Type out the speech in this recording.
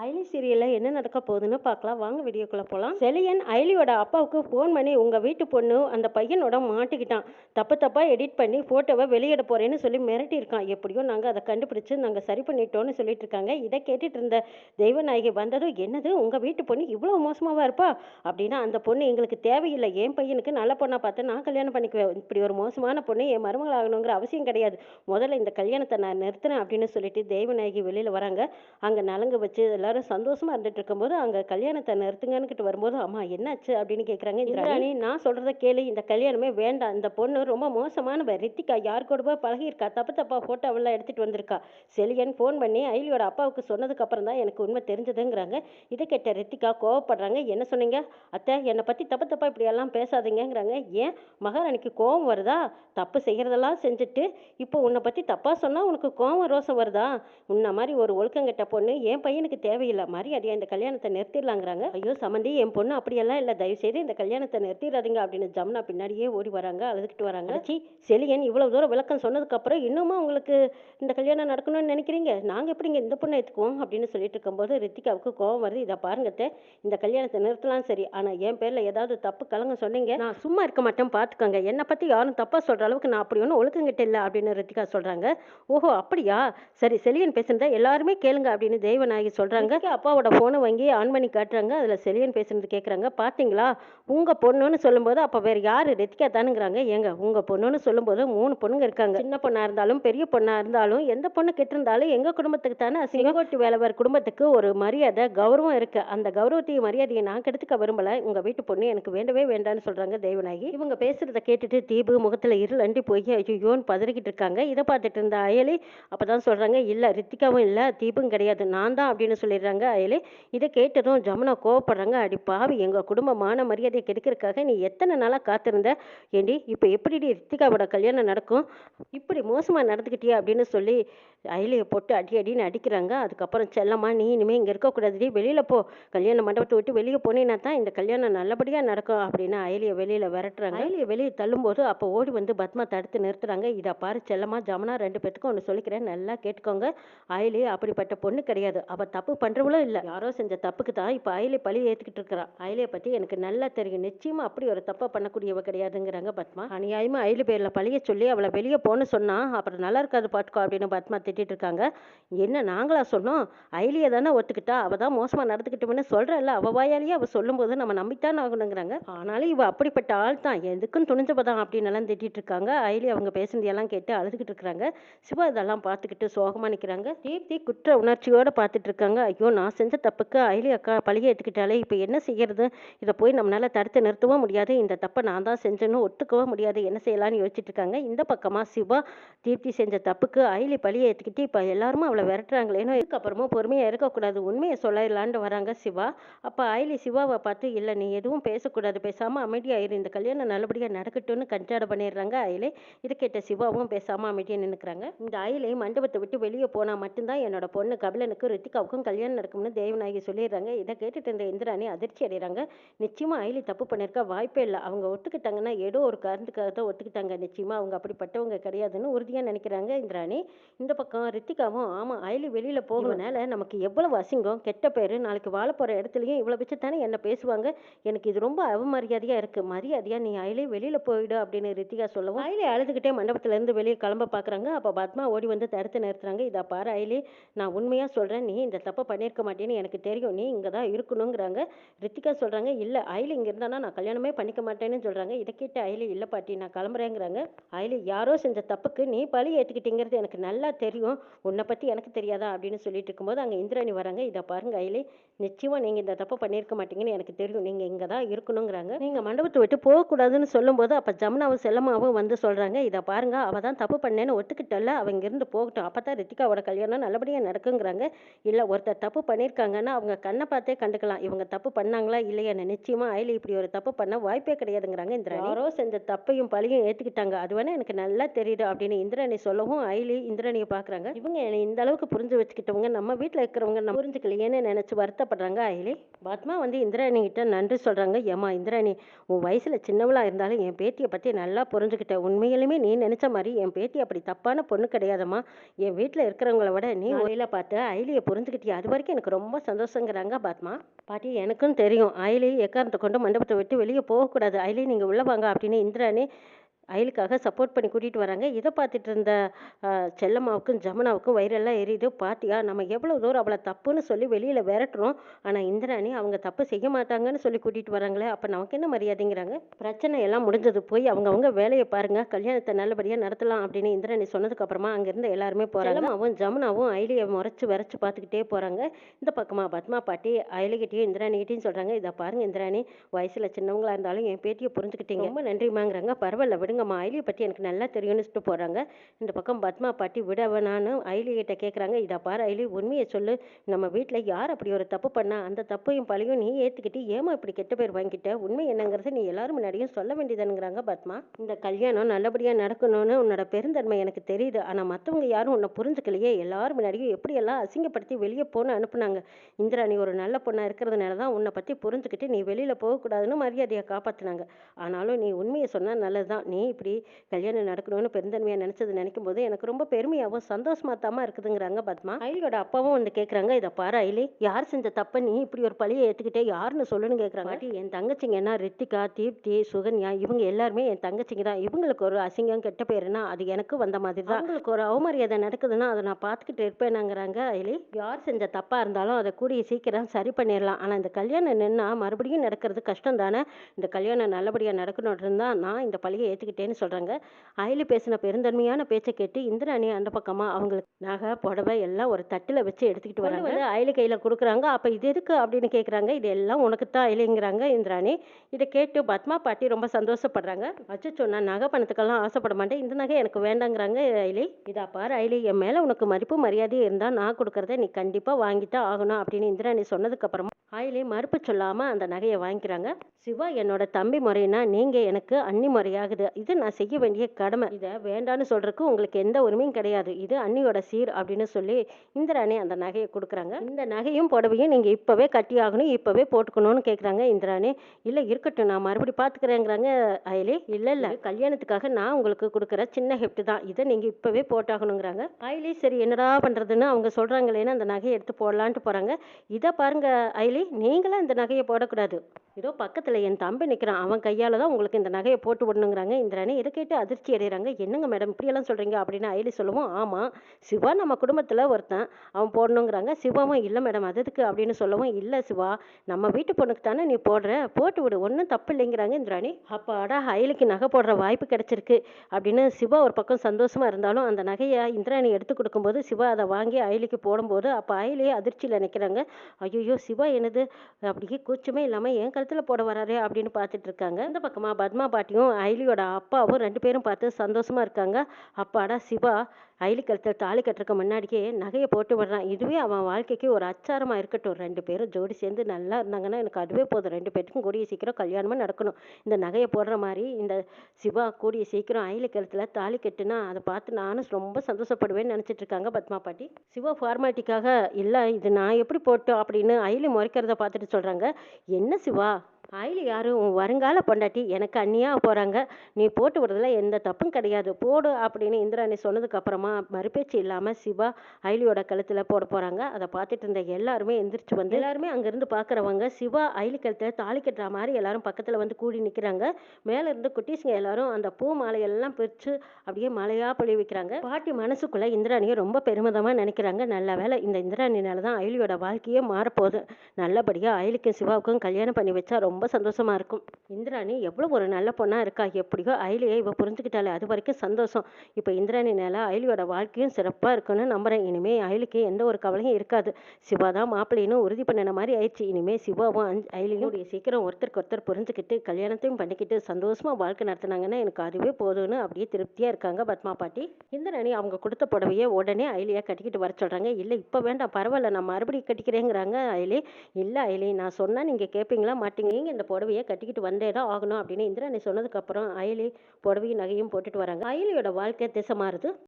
அயலி சீரியலில் என்ன நடக்க போகுதுன்னு பார்க்கலாம். வாங்க வீடியோக்குள்ளே போகலாம் செலியன் அயலியோட அப்பாவுக்கு ஃபோன் பண்ணி உங்கள் வீட்டு பொண்ணு அந்த பையனோட மாட்டிக்கிட்டான். தப்பு தப்பாக எடிட் பண்ணி ஃபோட்டோவை வெளியிட போகிறேன்னு சொல்லி மிரட்டியிருக்கான். எப்படியோ நாங்கள் அதை கண்டுபிடிச்சு நாங்கள் சரி பண்ணிட்டோம்னு சொல்லிட்டு இருக்காங்க. இதை கேட்டுட்டு இருந்த தெய்வநாயகி வந்ததும் என்னது? உங்கள் வீட்டு பொண்ணு இவ்வளோ மோசமாவா இருப்பா? அப்படின்னா அந்த பொண்ணு எங்களுக்கு தேவையில்லை. என் பையனுக்கு நல்ல பொண்ணாக பார்த்து நான் கல்யாணம் பண்ணிக்குவேன். இப்படி ஒரு மோசமான பொண்ணு என் மருமகள் ஆகணுங்கிற அவசியம் கிடையாது. முதல்ல இந்த கல்யாணத்தை நான் நிறுத்தினேன் அப்படின்னு சொல்லிட்டு தெய்வநாயகி வெளியில் வராங்க. அங்கே நலங்கு வச்சு எல்லாரும் சந்தோஷமா இருந்துட்டு இருக்கும்போது அங்கே கல்யாணத்தை நிறுத்துங்கன்னுக்கிட்டு வரும்போது அம்மா என்னாச்சு? அப்படின்னு கேட்குறாங்க இந்திராணி நான் சொல்கிறத கேளு இந்த கல்யாணமே வேண்டாம். இந்த பொண்ணு ரொம்ப மோசமானவ. ரித்திகா யார் போய் பழகியிருக்கா? தப்பு தப்பா ஃபோட்டோவெல்லாம் எடுத்துகிட்டு வந்திருக்கா? செலியன் ஃபோன் பண்ணி ஐலியோட அப்பாவுக்கு சொன்னதுக்கு அப்புறம் தான் எனக்கு உண்மை தெரிஞ்சதுங்கிறாங்க. இதை கேட்ட ரித்திகா கோவப்படுறாங்க. என்ன சொன்னீங்க? அத்தை என்னை பற்றி தப்பு தப்பா இப்படி எல்லாம் பேசாதீங்கங்கிறாங்க. ஏன்? மகாராணிக்கு கோவம் வருதா? தப்பு செய்கிறதெல்லாம் செஞ்சுட்டு இப்போ உன்னை பற்றி தப்பாக சொன்னால் உனக்கு கோவம் ரோசம் வருதா? உன்ன மாதிரி ஒரு ஒழுக்கங்கெட்ட பொண்ணு என் பையனுக்கு தேவையில்லை. மரியாதையா இந்த கல்யாணத்தை நிறுத்திடலாங்கிறாங்க. ஐயோ சம்மந்தி என் பொண்ணு அப்படியெல்லாம் இல்லை. தயவுசெய்து இந்த கல்யாணத்தை நிறுத்திடாதீங்க அப்படின்னு ஜமுனா பின்னாடியே ஓடி வராங்க அழுதுகிட்டு வராங்க. சி செலியன் இவ்வளவு தூரம் விளக்கம் சொன்னதுக்கப்புறம் இன்னுமா உங்களுக்கு இந்த கல்யாணம் நடக்கணும்னு நினைக்கிறீங்க? நாங்கள் எப்படிங்க இந்த பொண்ணை எடுத்துக்குவோம் அப்படின்னு சொல்லிட்டு இருக்கும்போது ரித்திகாவுக்கு கோவம் வருது. இதை பாருங்க அத்தை, இந்த கல்யாணத்தை நிறுத்தலாம் சரி. ஆனால் என் பேரில் ஏதாவது தப்பு கலங்க சொன்னீங்க. நான் சும்மா இருக்க மாட்டேன் பார்த்துக்கோங்க என்னை பற்றி யாரும் தப்பாக சொல்கிற அளவுக்கு நான் அப்படி ஒன்றும் ஒழுக்கங்கிட்ட இல்லை அப்படின்னு ரித்திகா சொல்கிறாங்க ஓஹோ அப்படியா? சரி செலியன் பேசுனதை எல்லாருமே கேளுங்க அப்படின்னு தெய்வநாயகி சொல்கிறாங்க அப்பாவோட ஃபோனை வாங்கி ஆன் பண்ணி காட்டுறாங்க? அதில் செலியன் பேசுனது கேட்குறாங்க பார்த்தீங்களா உங்கள் பொண்ணுன்னு சொல்லும்போது அப்போ வேறு யார் ரித்திகா தானுங்கிறாங்க. ஏங்க உங்கள் பொண்ணுன்னு சொல்லும்போது மூணு பொண்ணுங்க இருக்காங்க. சின்ன பொண்ணாக இருந்தாலும் பெரிய பொண்ணாக இருந்தாலும் எந்த பொண்ணு கெட்டிருந்தாலும் எங்கள் குடும்பத்துக்கு தானே சிங்கோட்டி வேலவர் குடும்பத்துக்கு ஒரு மரியாதை கௌரவம் இருக்கு. அந்த கௌரவத்தையும் மரியாதையை நான் கெடுத்துக்க விரும்பல. உங்கள் வீட்டு பொண்ணு எனக்கு வேண்டவே வேண்டாம்னு சொல்கிறாங்க தெய்வநாயகி இவங்க பேசுகிறத கேட்டுட்டு தீபு முகத்தில் இருள் அண்டி போய் ஐயோன்னு பதறிக்கிட்டு இருக்காங்க. இதை பார்த்துட்டு இருந்த அயலி அப்போ தான் சொல்கிறாங்க இல்லை ரித்திகாவும் இல்லை தீபும் கிடையாது. நான் தான் அப்படின்னு சொல்லிடுறாங்க. அயலி இதை கேட்டதும் ஜமுனா கோவப்படுறாங்க. அடி பாவி எங்கள் குடும்ப மான மரியாதையை கெடுக்கிறதுக்காக நீ எத்தனை நாளாக காத்திருந்த? ஏண்டி இப்போ எப்படி ரித்திகாவோட கல்யாணம் நடக்கும்? இப்படி மோசமாக நடந்துக்கிட்டியா அப்படின்னு சொல்லி அயலியை போட்டு அடி அடின்னு அடிக்கிறாங்க. அதுக்கப்புறம் செல்லம்மா நீ இனிமேல் இங்கே இருக்கக்கூடாதுடி. வெளியில் போ. கல்யாண மண்டபத்தை விட்டு வெளியே போனேன்னா தான் இந்த கல்யாணம் நல்லபடியாக நடக்கும் அப்படின்னு அயலியை வெளியில் விரட்டுறாங்க. அயலியை வெளியே தள்ளும்போது அப்போ ஓடி வந்து பத்மா தடுத்து நிறுத்துறாங்க. இதை பாரு செல்லம்மா ஜமுனா ரெண்டு பேத்துக்கும் ஒன்று சொல்லிக்கிறேன். நல்லா கேட்டுக்கோங்க. அயலி அப்படிப்பட்ட பொண்ணு கிடையாது. அவள் தப்பு பண்ணுறவளும் இல்லை. யாரோ செஞ்ச தப்புக்கு தான் இப்போ அயலை பழி ஏற்றுக்கிட்டு இருக்கிறா. அயலியை பற்றி எனக்கு நல்லா தெரியும். நிச்சயமாக அப்படி ஒரு தப்பாக பண்ணக்கூடியவ கிடையாதுங்கிறாங்க பத்மா. அநியாயமாக அயலி பேரில் பழிய சொல்லி அவளை வெளியே போன்னு சொன்னா அப்புறம் நல்லா இருக்காது பார்த்துக்கோ அப்படின்னு பத்மா திட்டிட்டு இருக்காங்க. என்ன நாங்களா சொன்னோம்? அயலியை தானே ஒத்துக்கிட்டா? அவள் தான் மோசமாக நடந்துக்கிட்டோம்னு சொல்கிறல்ல அவள் வாயாலேயே அவள் சொல்லும்போது நம்ம நம்பித்தான் ஆகணுங்கிறாங்க. ஆனாலும் இவ அப்படிப்பட்ட ஆள் தான். எதுக்கும் துணிஞ்சவ தான் அப்படின்னு எல்லாம் திட்டிட்டு இருக்காங்க. அயலி அவங்க பேசுனதையெல்லாம் கேட்டு அழுதுகிட்டு இருக்கிறாங்க. சிவா இதெல்லாம் பார்த்துக்கிட்டு சோகமாக நிற்கிறாங்க தீப்தி குற்ற உணர்ச்சியோட பார்த்துட்டு இருக்காங்க. ஐயோ நான் செஞ்ச தப்புக்கு அயலி அக்கா பழிய ஏற்றுக்கிட்டாலே இப்போ என்ன செய்யறது? இதை போய் நம்மளால தடுத்து நிறுத்தவும் முடியாது. இந்த தப்பை நான் தான் செஞ்சேன்னு ஒத்துக்கவும் முடியாது. என்ன செய்யலாம்னு யோசிச்சுட்டு இருக்காங்க. இந்த பக்கமா சிவா தீப்தி செஞ்ச தப்புக்கு அயலி பழிய ஏற்றுக்கிட்டு இப்போ எல்லாருமே அவளை விரட்டுறாங்களேனோ இதுக்கப்புறமும் பொறுமையாக இருக்கக்கூடாது. உண்மையை சொல்லலான்னு வராங்க சிவா. அப்போ அயலி சிவாவை பார்த்து இல்லை நீ எதுவும் பேசக்கூடாது. பேசாமல் அமைதியாயிரு இந்த கல்யாணம் நல்லபடியாக நடக்கட்டும்னு கஞ்சாட பண்ணிடுறாங்க அயலே. இதை கேட்ட சிவாவும் பேசாமல் அமைதியாக நின்றுக்கிறாங்க இந்த அயலை மண்டபத்தை விட்டு வெளியே போனால் மட்டும்தான் என்னோட பொண்ணு கபிலனுக்கு ரித்திகாவுக்கும் கல்யாணம் நடக்கும்னு தேவநாயகி சொல்லிடுறாங்க. இதை கேட்டுட்டு இருந்த இந்திராணி அதிர்ச்சி அடைகிறாங்க நிச்சயமாக அயலி தப்பு பண்ணியிருக்க வாய்ப்பே இல்லை. அவங்க ஒத்துக்கிட்டாங்கன்னா ஏதோ ஒரு காரணத்துக்காக தான் ஒத்துக்கிட்டாங்க. நிச்சயமாக அவங்க அப்படிப்பட்டவங்க கிடையாதுன்னு உறுதியாக நினைக்கிறாங்க இந்திராணி. இந்த பக்கம் ரித்திகாவும் ஆமாம் அயலி வெளியில் போகிறதுனால நமக்கு எவ்வளவு அசிங்கம் கெட்ட பேர் நாளைக்கு வாழ போகிற இடத்துலையும் இவ்வளோ வச்சு தானே என்ன பேசுவாங்க? எனக்கு இது ரொம்ப அவமரியாதையாக இருக்குது மரியாதையாக நீ அயலி வெளியில் போயிடு அப்படின்னு ரித்திகா சொல்லவும் அயலே அழுதுகிட்டே மண்டபத்துலேருந்து வெளியே கிளம்ப பார்க்குறாங்க அப்போ பத்மா ஓடி வந்து தடுத்து நிறுத்துறாங்க. இதை பாரு அயலே நான் உண்மையாக சொல்கிறேன் நீ இந்த தப்பை பண்ணியிருக்க மாட்டேன்னு எனக்கு தெரியும். நீ இங்கே தான் இருக்கணுங்கிறாங்க. ரித்திகா சொல்கிறாங்க இல்லை அயலி இங்கே இருந்தானா நான் கல்யாணமே பண்ணிக்க மாட்டேன்னு சொல்கிறாங்க இதை கேட்டு அயலி இல்லை பாட்டி நான் கிளம்புறேங்கிறாங்க. அயலி யாரோ செஞ்ச தப்புக்கு நீ பழி ஏற்றுக்கிட்டீங்கிறது எனக்கு நல்லா தெரியும். உன்னை பற்றி எனக்கு தெரியாதா? அப்படின்னு சொல்லிட்டு இருக்கும்போது அங்கே இந்திராணி வராங்க. இதை பாருங்க அயலி நிச்சயமாக நீங்கள் இந்த தப்பை பண்ணியிருக்க மாட்டீங்கன்னு எனக்கு தெரியும். நீங்கள் இங்கே தான் இருக்கணுங்கிறாங்க. நீங்கள் மண்டபத்தை விட்டு போகக்கூடாதுன்னு சொல்லும்போது அப்போ ஜமுனாவும் செல்லம்மாவும் வந்து சொல்கிறாங்க இதை பாருங்க அவள் தான் தப்பு பண்ணேன்னு ஒத்துக்கிட்டல அவங்க இருந்து போகட்டும். அப்போ தான் ரித்திகாவோட கல்யாணம் நல்லபடியாக நடக்குங்கிறாங்க. இல்லை ஒருத்தர் தப்பு பண்ணியிருக்காங்கன்னா அவங்க கண்ணை பார்த்தே கண்டுக்கலாம். இவங்க தப்பு பண்ணாங்களா இல்லையா? நிச்சயமாக அயலி இப்படி ஒரு தப்பு பண்ண வாய்ப்பே கிடையாதுங்கிறாங்க இந்திராணி. யாரோ செஞ்ச தப்பையும் பழியும் ஏற்றுக்கிட்டாங்க அது வேணா எனக்கு நல்லா தெரியுது அப்படின்னு இந்திராணி சொல்லவும் அயலி இந்திராணியை பார்க்குறாங்க. இவங்க என்னை இந்த அளவுக்கு புரிஞ்சு வச்சுக்கிட்டவங்க நம்ம வீட்டில் இருக்கிறவங்க நம்ம புரிஞ்சுக்கலையேன்னு நினச்சி வருத்தப்படுறாங்க அயலி பத்மா வந்து இந்திராணி கிட்ட நன்றி சொல்கிறாங்க ஏமா இந்திராணி உன் வயசில் சின்னவளாக இருந்தாலும் என் பேத்தியை பற்றி நல்லா புரிஞ்சுக்கிட்ட. உண்மையிலுமே நீ நினச்ச மாதிரி என் பேத்தி அப்படி தப்பான பொண்ணு கிடையாதம்மா. என் வீட்டில் இருக்கிறவங்கள விட நீ வழியில் பார்த்து அயலியை புரிஞ்சுக்கிட்டியா? அது வரைக்கும் எனக்கு ரொம்ப சந்தோஷங்கிறாங்க பாத்மா. பாட்டி எனக்கும் தெரியும். அயலி எக்காரணத்தை கொண்டு மண்டபத்தை விட்டு வெளியே போகக்கூடாது. அயலி நீங்கள் உள்ளே வாங்க அப்படின்னு இந்திராணி அயலுக்காக சப்போர்ட் பண்ணி கூட்டிகிட்டு வராங்க. இதை பார்த்துட்டு இருந்த செல்லம்மாவுக்கும் ஜமுனாவுக்கும் வயிறெல்லாம் எரியுது. பாத்தியா நம்ம எவ்வளோ தூரம் அவளை தப்புன்னு சொல்லி வெளியில் விரட்டுறோம். ஆனால் இந்திராணி அவங்க தப்பு செய்ய மாட்டாங்கன்னு சொல்லி கூட்டிகிட்டு வராங்களே அப்போ நமக்கு என்ன மரியாதைங்கிறாங்க? பிரச்சனை எல்லாம் முடிஞ்சது. போய் அவங்கவுங்க வேலையை பாருங்க. கல்யாணத்தை நல்லபடியாக நடத்தலாம் அப்படின்னு இந்திராணி சொன்னதுக்கு அப்புறமா அங்கேருந்து எல்லாருமே போகிறாங்க செல்லம்மாவும் ஜமுனாவும் அயலியை முறைச்சு விரைச்சு பார்த்துக்கிட்டே போகிறாங்க இந்த பக்கமா பத்மா பாட்டி அயலிகிட்டையும் இந்திராணிகிட்டையும் சொல்கிறாங்க இதை பாருங்க இந்திராணி வயசில் சின்னவங்களா இருந்தாலும் என் பேட்டியை புரிஞ்சுக்கிட்டீங்க. ரொம்ப நன்றிமாங்கிறாங்க பரவாயில்ல விடுங்கம்மா ஐலியை பற்றி எனக்கு நல்லா தெரியும்னு சொல்லிட்டு போகிறாங்க இந்த பக்கம் பத்மா பாட்டி விட ஐலிகிட்ட கேட்குறாங்க இதை பாரு ஐலி உண்மையை சொல்லு. நம்ம வீட்டில் யார் அப்படி ஒரு தப்பு பண்ணா அந்த தப்பையும் பழியும் நீ ஏற்றுக்கிட்டு ஏமா இப்படி கெட்ட பேர் வாங்கிட்ட? உண்மை என்னங்கிறத நீ எல்லாரும் முன்னாடியும் சொல்ல வேண்டியதுங்கிறாங்க பத்மா. இந்த கல்யாணம் நல்லபடியாக நடக்கணும்னு உன்னோட பெருந்தன்மை எனக்கு தெரியுது. ஆனால் மற்றவங்க யாரும் உன்னை புரிஞ்சுக்கலையே. எல்லாரும் முன்னாடியும் எப்படியெல்லாம் அசிங்கப்படுத்தி வெளியே போன அனுப்புனாங்க. இந்திராணி ஒரு நல்ல பொண்ணாக இருக்கிறதுனால தான் உன்னை பற்றி புரிஞ்சுக்கிட்டு நீ வெளியில் போகக்கூடாதுன்னு மரியாதையை காப்பாற்றினாங்க ஆனாலும் நீ உண்மையை சொன்னால் நல்லது தான் நீ இப்படி கல்யாணம் நடக்கணும்னு பெருந்தன்மையாக நினச்சது நினைக்கும் போது எனக்கு ரொம்ப பெருமையாகவும் சந்தோஷமா தாமா இருக்குதுங்கிறாங்க பத்மா. ஐலியோட அப்பாவும் வந்து கேட்குறாங்க இதை பாரு ஐலி யார் செஞ்ச தப்பை நீ இப்படி ஒரு பழியை ஏற்றுக்கிட்டே யாருன்னு சொல்லுன்னு கேட்குறாங்க பாட்டி என் தங்கச்சிங்க என்ன ரித்திகா தீப்தி சுகன்யா இவங்க எல்லாருமே என் தங்கச்சிங்க தான். இவங்களுக்கு ஒரு அசிங்கம் கெட்ட பேருனா அது எனக்கு வந்த மாதிரி தான் அவங்களுக்கு ஒரு அவமரியாதை நடக்குதுன்னா அதை நான் பார்த்துக்கிட்டு இருப்பேனாங்கிறாங்க ஐலி யார் செஞ்ச தப்பாக இருந்தாலும் அதை கூடிய சீக்கிரம் சரி பண்ணிடலாம் ஆனால் இந்த கல்யாணம் நின்னா மறுபடியும் நடக்கிறது கஷ்டம் தானே இந்த கல்யாணம் நல்லபடியாக நடக்கணும் இருந்தால் நான் இந்த பழியை ஏற்றுக்கிட்டேன்னு சொல்கிறாங்க அயலி பேசின பெருந்தன்மையான பேச்சை கேட்டு இந்திராணி அந்த பக்கமாக அவங்களுக்கு நகை புடவை எல்லாம் ஒரு தட்டில் வச்சு எடுத்துக்கிட்டு வராங்க. வந்து அயலி கையில் கொடுக்குறாங்க. அப்போ இது எதுக்கு அப்படின்னு கேட்குறாங்க இது எல்லாம் உனக்கு தான் அயலிங்கிறாங்க இந்திராணி இதை கேட்டு பத்மா பாட்டி ரொம்ப சந்தோஷப்படுறாங்க. அச்சோ நான் நகை பணத்துக்கெல்லாம் ஆசைப்பட மாட்டேன். இந்த நகை எனக்கு வேண்டாங்கிறாங்க அயலி. இதா பாரு அயலி என் மேலே உனக்கு மதிப்பு மரியாதையும் இருந்தால் நான் கொடுக்குறத நீ கண்டிப்பாக வாங்கித்தான் ஆகணும் அப்படின்னு இந்திராணி சொன்னதுக்கப்புறமா ஆயிலே மறுப்பு சொல்லாமல் அந்த நகையை வாங்கிக்கிறாங்க. சிவா என்னோட தம்பி முறைனா நீங்கள் எனக்கு அன்னி முறையாகுது. இது நான் செய்ய வேண்டிய கடமை. இதை வேண்டான்னு சொல்கிறதுக்கு உங்களுக்கு எந்த உரிமையும் கிடையாது. இது அன்னியோட சீர் அப்படின்னு சொல்லி இந்திராணி அந்த நகையை கொடுக்குறாங்க. இந்த நகையும் புடவையும் நீங்கள் இப்போவே கட்டி ஆகணும் இப்போவே போட்டுக்கணும்னு கேட்குறாங்க இந்திராணி. இல்லை இருக்கட்டும் நான் மறுபடி பார்த்துக்கிறேங்கிறாங்க அயலி. இல்லை இல்லை. கல்யாணத்துக்காக நான் உங்களுக்கு கொடுக்குற சின்ன ஹிஃப்ட் தான். இதை நீங்கள் இப்போவே போட்டாகணுங்கிறாங்க. அயலி சரி என்னடா பண்ணுறதுன்னு அவங்க சொல்கிறாங்களேன்னு அந்த நகையை எடுத்து போடலான்ட்டு போகிறாங்க இதை பாருங்க அயலி. நீங்களும் இந்த நகையை போடக்கூடாது. இதோ பக்கத்தில் என் தம்பி நிற்கிறான் அவன் கையால் தான் உங்களுக்கு இந்த நகையை போட்டு விடணுங்கிறாங்க. இந்திராணி இதை கேட்டு அதிர்ச்சி அடைகிறாங்க என்னங்க மேடம் இப்படியெல்லாம் சொல்கிறீங்க அப்படின்னு ஐலி சொல்லுவோம். ஆமாம் சிவா நம்ம குடும்பத்தில் ஒருத்தன். அவன் போடணுங்கிறாங்க. சிவாவும் இல்லை மேடம் அது எதுக்கு அப்படின்னு சொல்லவும் இல்லை சிவா. நம்ம வீட்டு பொண்ணுக்கு தானே நீ போடுற? போட்டு விடு. ஒன்றும் தப்பு இல்லைங்கிறாங்க இந்திராணி அப்பாடா ஐலிக்கு நகை போடுற வாய்ப்பு கிடச்சிருக்கு. அப்படின்னு சிவா ஒரு பக்கம் சந்தோஷமாக இருந்தாலும் அந்த நகையை இந்திராணி எடுத்து கொடுக்கும்போது சிவா அதை வாங்கி ஐலிக்கு போடும்போது அப்போ அயலியே அதிர்ச்சியில் நிற்கிறாங்க ஐயோ சிவா என்னது? அப்படியே கூச்சமே இல்லாமல் என் கழுத்தில் போட வராரு அப்படின்னு பார்த்துட்டு இருக்காங்க. இந்த பக்கமாக பத்மா பாட்டியும் ஐலியோட அப்பாவும் ரெண்டு பேரும் பார்த்து சந்தோஷமா இருக்காங்க. அப்பாடா சிவா ஐலி கழுத்தில் தாலி கட்டுறதுக்கு முன்னாடியே நகையை போட்டு விடுறான். இதுவே அவன் வாழ்க்கைக்கு ஒரு அச்சாரமாக இருக்கட்டும். ரெண்டு பேரும் ஜோடி சேர்ந்து நல்லா இருந்தாங்கன்னா எனக்கு அதுவே போதும். ரெண்டு பேருக்கும் கூடிய சீக்கிரம் கல்யாணமாக நடக்கணும். இந்த நகையை போடுற மாதிரி இந்த சிவா கூடிய சீக்கிரம் ஐலி கழுத்தில் தாலி கட்டுனா அதை பார்த்து நானும் ரொம்ப சந்தோஷப்படுவேன்னு நினச்சிட்டு இருக்காங்க பத்மா பாட்டி. சிவா ஃபார்மாலிட்டிக்காக இல்லை இது நான் எப்படி போட்டோம்? அப்படின்னு ஐலி முறைக்கிறத பார்த்துட்டு சொல்கிறாங்க என்ன சிவா ஆயில் யாரும் உன் வருங்கால பொண்டாட்டி எனக்கு அண்ணியாக போகிறாங்க நீ போட்டு விடுறதுல எந்த தப்பும் கிடையாது. போடு அப்படின்னு இந்திராணி சொன்னதுக்கப்புறமா மறுபேச்சு இல்லாமல் சிவா ஐலியோட கழுத்தில் போட போகிறாங்க அதை பார்த்துட்டு இருந்த எல்லாருமே எந்திரிச்சு வந்து எல்லாருமே அங்கேருந்து பார்க்குறவங்க சிவா ஐலி கழுத்தில் தாலி கட்டுற மாதிரி எல்லாரும் பக்கத்தில் வந்து கூடி நிற்கிறாங்க மேலேருந்து குட்டீஸுங்க எல்லாரும் அந்த பூ மாலையெல்லாம் பிரித்து அப்படியே மலையாக பொழி வைக்கிறாங்க. பாட்டி மனசுக்குள்ளே இந்திராணியை ரொம்ப பெருமிதமாக நினைக்கிறாங்க. நல்ல வேலை இந்த இந்திராணினால தான் ஐலியோட வாழ்க்கையே மாறப்போகுது. நல்லபடியாக ஐலிக்கும் சிவாவுக்கும் கல்யாணம் பண்ணி வச்சா ரொம்ப ரொம்ப சந்தோஷமா இருக்கும். இந்திராணி எவ்வளோ ஒரு நல்ல பொண்ணா இருக்கா? எப்படியோ அயலியை இவ புரிஞ்சுக்கிட்டாலே அது வரைக்கும் சந்தோஷம். இப்போ இந்திராணினால அயலியோட வாழ்க்கையும் சிறப்பாக இருக்குன்னு நம்புறேன். இனிமே அயலிக்கு எந்த ஒரு கவலையும் இருக்காது. சிவா தான் மாப்பிள்ளைன்னு உறுதி பண்ணின மாதிரி ஆயிடுச்சு. இனிமே சிவாவும் அஞ்சு சீக்கிரம் ஒருத்தருக்கு ஒருத்தர் புரிஞ்சுக்கிட்டு கல்யாணத்தையும் பண்ணிக்கிட்டு சந்தோஷமா வாழ்க்கை நடத்துனாங்கன்னா எனக்கு அதுவே போதும்னு அப்படியே திருப்தியா இருக்காங்க பத்மா பாட்டி. இந்திராணி அவங்க கொடுத்த புடவையை உடனே அயலியாக கட்டிக்கிட்டு வர சொல்றாங்க. இல்லை இப்போ வேண்டாம் பரவாயில்ல நான் மறுபடியும் கட்டிக்கிறேங்கிறாங்க அயலி. இல்லை அயலி நான் சொன்னா நீங்க கேட்பீங்களா மாட்டீங்க. நீங்க இந்த புடவையை கட்டிக்கிட்டு வந்தே தான் ஆகணும் அப்படின்னு இந்திராணி சொன்னதுக்கப்புறம் அயலி புடவையும் நகையும் போட்டுட்டு வராங்க. அயலியோட வாழ்க்கை திசை மாறுது.